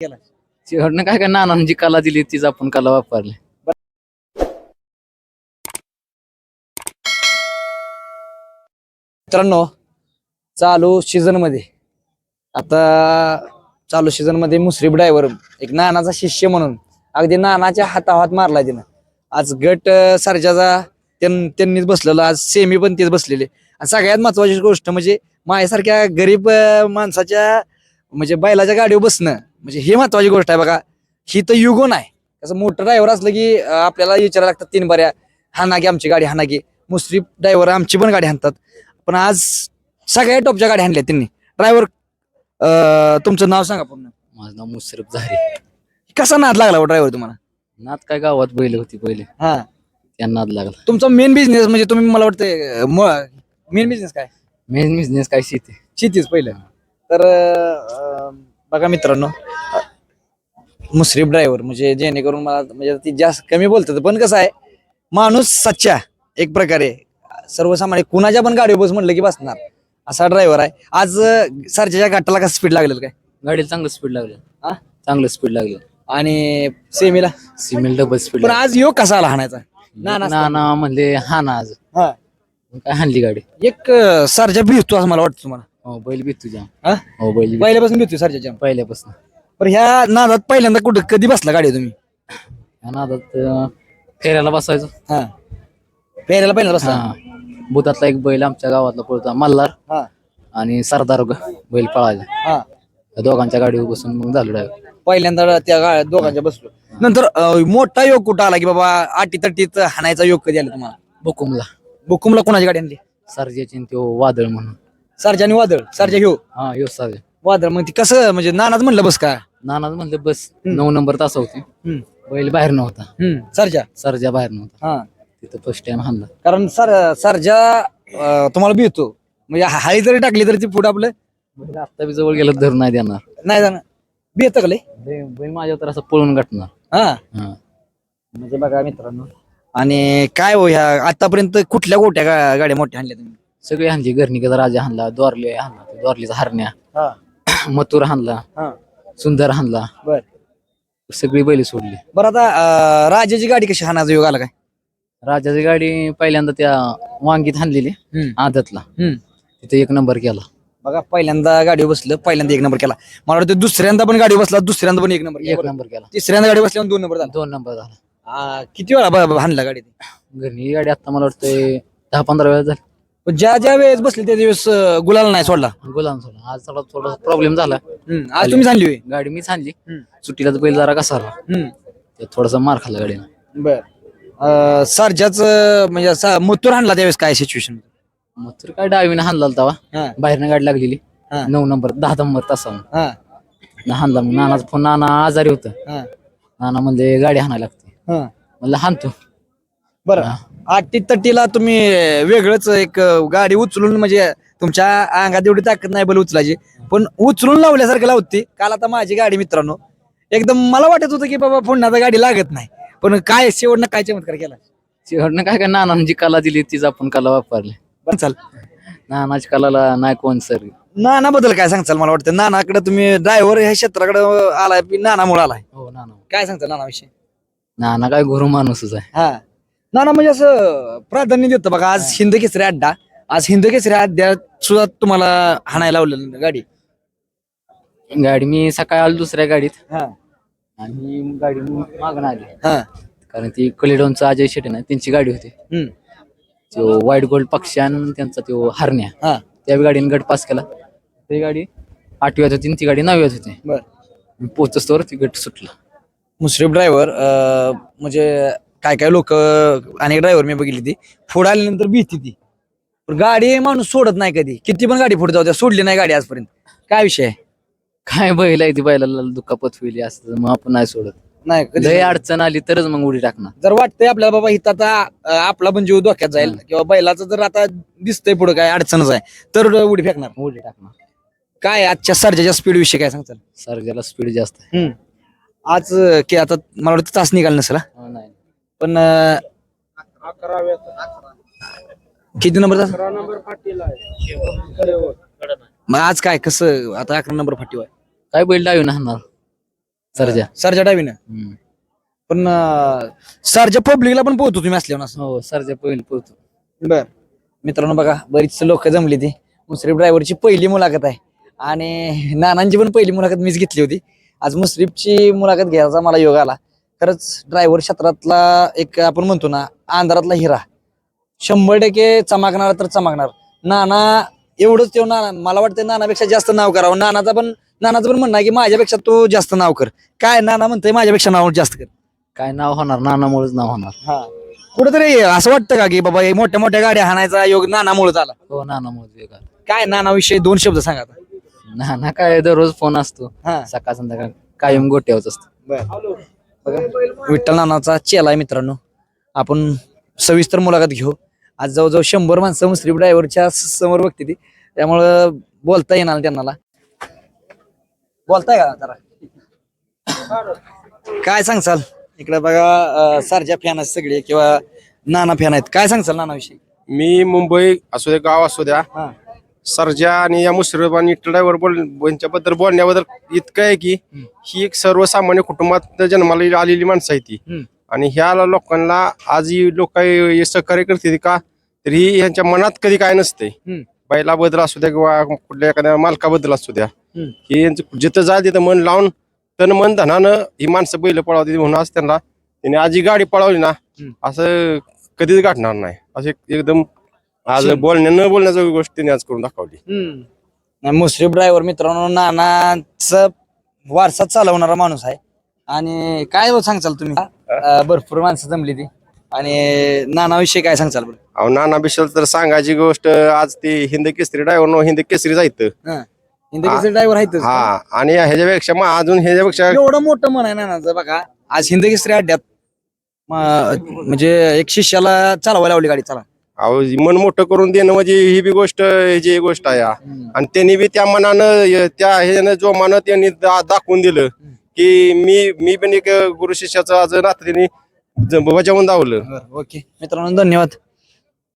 केला. शेवटनं काय काय नानांनी जी कला दिली तीच आपण कला वापरली. मित्रांनो चालू सीझनमध्ये. आता चालू सीझनमध्ये मुश्रीफ ड्रायव्हर एक नानाचा शिष्य म्हणून. अगदी नानाच्या हाताहात मारला तिनं. आज गट सर्जाचा त्यां- त्यांनीच बसलेला. आज सेमी पण तेच बसलेले. आणि सगळ्यात महत्वाची गोष्ट म्हणजे माझ्यासारख्या गरीब माणसाच्या म्हणजे बैलाच्या गाडीवर बसणं म्हणजे ही महत्वाची गोष्ट आहे बघा. ही तर युगो नाही. कसं मोठं ड्रायव्हर असलं की आपल्याला विचारायला लागतात तीन बऱ्या हाना की आमची गाडी हाना की मुश्रीफ ड्रायव्हर आमची पण गाडी हाणतात. पण आज सगळ्या टॉपच्या गाड्या आणल्या त्यांनी. ड्रायव्हर तुमचं नाव सांगा पूर्ण. माझं नाव मुश्रफ झाले कसा नाद लागला ड्रायव्हर तुम्हाला? नात काय गावात बैल होती पहिले. हा. त्या नाद लागला. तुमचा मेन बिझनेस म्हणजे तुम्ही मला वाटतं मेन बिझनेस काय? मेन बिझनेस काय शेती. शेतीच पहिलं. तर अं, बघा मित्रांनो अं, मुश्रीफ ड्रायव्हर म्हणजे जेणेकरून मला म्हणजे ती जास्त कमी बोलतात पण कसं आहे माणूस सच्चा एक प्रकारे. सर्वसामान्य कुणाच्या पण गाडीवर बस म्हणलं की बसणार. असा ड्रायव्हर आहे. आज अं, सरच्या घाटाला कसं स्पीड लागलेलं काय? गाडीला चांगलं स्पीड लागलं. हा? चांगलं स्पीड लागलं. आणि सेमीला? सिमेंट डबल स्पीड पण आज योग कसा आला हाणायचा? नाना नाना म्हणले हा ना आज. हा. काय हाणली गाडी? एक अं, सरजा भिजतो असं मला वाटतं तुम्हाला. हो बैल तुझ्या हा? हो बैल पहिल्यापासून भिजतो सरजाच्या पहिल्यापासून. पण ह्या नादात पहिल्यांदा कुठं कधी बसला गाडी तुम्ही? या नादात फेऱ्याला बसायचो. हा. फेरायला पहिल्यांदा बसला? हा. बुधातला एक बैल आमच्या गावातला पळतो मल्हार. हा. आणि सरदार ग- बैल पळायला. हा. त्या दोघांच्या गाडीवर बसून मग झालो डायरेक्ट पहिल्यांदा त्या गा- दोघांच्या बसलो. नंतर अं, मोठा योग कुठं आला की बाबा आटी तटीत हाणायचा योग कधी आला तुम्हाला? बुकुमला. बुकुमला कोणाची गाडी आणली? सरजेची आणि त्यो वादळ म्हणून. सरजा आणि वादळ सरजा घेऊ. हा यो सरजे. वादळ मग ती कसं म्हणजे नानाच म्हणलं बस का नानाच म्हणलं बस. नऊ नंबर तास होती. हम्म. बैल बाहेर नव्हता. हम्म. सरजा? सरजा बाहेर नव्हता. हा. तिथं फर्स्ट टाइम हाणला. कारण सर सरजा अं, तुम्हाला भिजतो म्हणजे हाळी जरी टाकली तरी ती पुढे आपलं बैल आता बी जवळ गेलं धरून नाही देणार. नाही जाणार. भिजतं का लय? बैल बैल माझ्या तर असं पळून गाठणार. हा. हा. म्हणजे बघा मित्रांनो. आणि काय हो ह्या आतापर्यंत कुठल्या गोट्या गा- गाड्या मोठ्या आणल्या तुम्ही? सगळे हाणली घरणीचा राजा हाणला द्वारली हाणला द्वारलीचा हरण्या. हा. मथुर हाणला. हा. सुंदर हाणला. बर. सगळी बैल सोडली. बरं आता अं, राजाची गाडी कशी हाणाचा योग आला काय? राजाची गाडी पहिल्यांदा त्या वांगीत हाणलेली हम्म, आदतला. हम्म. तिथे एक नंबर केला. बघा पहिल्यांदा गाडीवर बसलं पहिल्यांदा एक नंबर केला. मला वाटतं दुसऱ्यांदा पण गाडी बसला दुसऱ्यांदा पण एक नंबर एक केला नंबर केला. तिसऱ्यांदा गाडी बसल्यावर दोन नंबर झाला. दोन नंबर झाला. आ, किती वेळा ब- ब- हाणला गाडी ती? घरी ही गाडी आता मला वाटतं दहा पंधरा वेळा झाली. पण ज्या ज्या वेळेस बसली त्या दिवस गुलाल नाही सोडला. गुलाम सोडला. आज थोडा थोडा प्रॉब्लेम झाला. हम्म, आज तुम्ही सांगली होय? गाडी मी आणली हम्म, सुट्टीला बैल जरा हम्म. ते थोडासा मार खाल्ला गाडीनं. बर. सरजाच म्हणजे मथुर हाणला त्यावेळेस काय सिच्युएशन मग तर काय डावीनं हाणला तवा हा. बाहेरनं गाडी लागलेली. हा. नऊ नंबर दहा नंबर तासावर हा. हाणला मग. नानाचा फोन नाना आजारी होतं. हा. नाना म्हणले गाडी हाणायला लागते. हा. म्हणलं हाणतो. बरं. आटी तटीला तुम्ही वेगळंच एक गाडी उचलून म्हणजे तुमच्या अंगात एवढी ताकद नाही बल उचलायची. पण उचलून लावल्यासारखं लावते. काल आता माझी गाडी मित्रांनो एकदम मला वाटत होतं की बाबा पुन्हा गाडी लागत नाही. पण काय शेवटनं काय चमत्कार केला? शेवटनं काय काय नानानं जी कला दिली तीच आपण कला वापरली. बरं चाल. नानाच्या कलाला नाही कोण सर. नाना बद्दल काय सांगचाल मला वाटतं? नानाकडे तुम्ही ड्रायव्हर ह्या क्षेत्राकडे आलाय की नानामुळे आलाय. हो नाना. काय सांगता नाना विषयी नाना काय गुरु माणूसच आहे. हा. नाना म्हणजे असं प्राधान्य देतं बघा. आज हिंद केसरी अड्डा. आज हिंद केसरी अड्ड्यात सुद्धा तुम्हाला हाणायला लावलेलं गाडी. गाडी मी सकाळी आलो दुसऱ्या गाडीत. हा. आणि गाडी मागणं आली. हा. कारण ती कलिडोनचा अजय शेटे ना त्यांची गाडी होती. हम्म. तो व्हाईट गोल्ड पक्षी आणि त्यांचा तो हरण्या. हा. त्या गाडीने गट पास केला. ती गाडी आठव्यात होती आणि ती गाडी नवव्यात होती. बर. मी पोहोचतोवर ती गट सुटला. मुश्रीफ ड्रायव्हर म्हणजे काय काय लोक अनेक ड्रायव्हर मी बघितली ती. पुढे आल्यानंतर भीती ती. पण गाडी माणूस सोडत नाही कधी. किती पण गाडी पुढे जाऊ द्या सोडली नाही गाडी आजपर्यंत. काय विषय आहे? काय बैल आहे ती बैलाला दुखापत होईल असं मग आपण नाही सोडत. नाही कधी लय अडचण आली तरच मग उडी टाकणार. जर वाटतंय आपल्याला बाबा इथं आता अं, आपला पण जीव धोक्यात जाईल किंवा बैलाचं जर आता दिसतंय पुढे काय अडचणच आहे तर उडी फेकणार. उडी टाकणार. काय आजच्या सर्जाच्या स्पीड विषयी काय सांगताल? सर्जाला स्पीड जास्त आहे. आज अं, की आता मला वाटतं तास निघाल नसेल हा? हो, नाही. पण किती नंबर मग आज काय कसं आता अकरा नंबर फाटी आहे? काय बैल डावी हाणणार? सरजा. सरजा डावीनं? हम्म. पण अं, सरजा पब्लिकला पण पोहतो तुम्ही असल्यावर असं हो सरजा पहिली पोहतो. बर. मित्रांनो बघा बरीच लोक जमली ती. मुश्रीफ ड्रायव्हरची पहिली मुलाखत आहे. आणि नानांची पण पहिली मुलाखत मीच घेतली होती. आज मुश्रीफची मुलाखत घ्यायचा मला योग आला. खरंच ड्रायव्हर क्षेत्रातला एक आपण म्हणतो ना आंधारातला हिरा. शंभर टक्के चमकणार तर चमकणार. नाना एवढंच तेव्हा नाना मला वाटतं नानापेक्षा जास्त नाव करावं. नानाचा पण नानाचं पण म्हणणं आहे की माझ्यापेक्षा तो जास्त नाव कर. काय नाना म्हणतोय माझ्यापेक्षा नाव जास्त कर. काय नाव होणार? नानामुळेच नाव होणार. हा. कुठेतरी असं वाटतं का की बाबा हे मोठ्या मोठ्या गाड्या हाणायचा योग नानामुळे झाला हो नानामुळे काय नानाविषयी दोन शब्द सांगा आता. नाना काय दररोज फोन असतो. हा. सकाळ संध्याकाळ कायम गोट्यावच असतो. विठ्ठल नानाचा चेला आहे मित्रांनो. आपण सविस्तर मुलाखत घेऊ. आज जवळजवळ शंभर माणसं मुस्लिम ड्रायव्हरच्या समोर बघते ती. त्यामुळं बोलता येणार त्यांना बोलताय का जरा? काय सांगचाल इकडे बघा सरजा फॅन आहेत सगळे किंवा नाना फॅन आहेत. काय सांगचाल नानाविषयी? मी मुंबई असू द्या गाव असू द्या. हा. सर्जा आणि या मुश्रफ आणि ड्रायव्हर बोल यांच्याबद्दल बोलण्याबद्दल इतकं आहे की ही एक सर्वसामान्य कुटुंबात जन्माला आलेली माणसं आहे ती. आणि ह्या लोकांना आज ही लोक सहकार्य करते का तर ही ह्यांच्या मनात कधी काय नसते. बैलाबद्दल असू द्या किंवा कुठल्या एखाद्या मालकाबद्दल असू द्या. हे यांचं जिथं जाय तिथं मन लावून तन मन धनानं ही माणसं बैल पळवते म्हणून आज त्यांना त्यांनी आज ही गाडी पळवली ना. असं कधीच गाठणार नाही असं एक- एकदम आज. बोलण्या न बोलण्याची गोष्ट त्यांनी आज करून दाखवली. नाही मुश्रीफ ड्रायव्हर मित्रांनो नानाचं वारसा चालवणारा माणूस आहे. आणि काय सांगचाल तुम्ही? अं, भरपूर माणसं जमली ती. आणि नानाविषयी काय सांगचाल बरं? अहो नाना बिशल तर सांगायची गोष्ट आज ती हिंद केसरी ड्रायव्हर हिंद केसरी जायचं हिंदी ड्रायव्हर आहेतच हा आणि ह्याच्यापेक्षा मग अजून ह्याच्यापेक्षा एवढं मोठं मन आहे नानाचं बघा. आज हिंद केसरी अड्ड्यात म- म्हणजे एक शिष्याला चालवायला लावली गाडी चला. अहो मन मोठं करून देणं म्हणजे ही बी गोष्ट ह्याची गोष्ट आहे. आणि त्यांनी बी त्या मनानं य- त्या ह्यानं जो मानं त्यांनी दा- दाखवून दिलं की मी मी पण एक गुरु शिष्याचं आज रात्रीने ज- बजावून दावलं. बरं ओके. मित्रांनो धन्यवाद.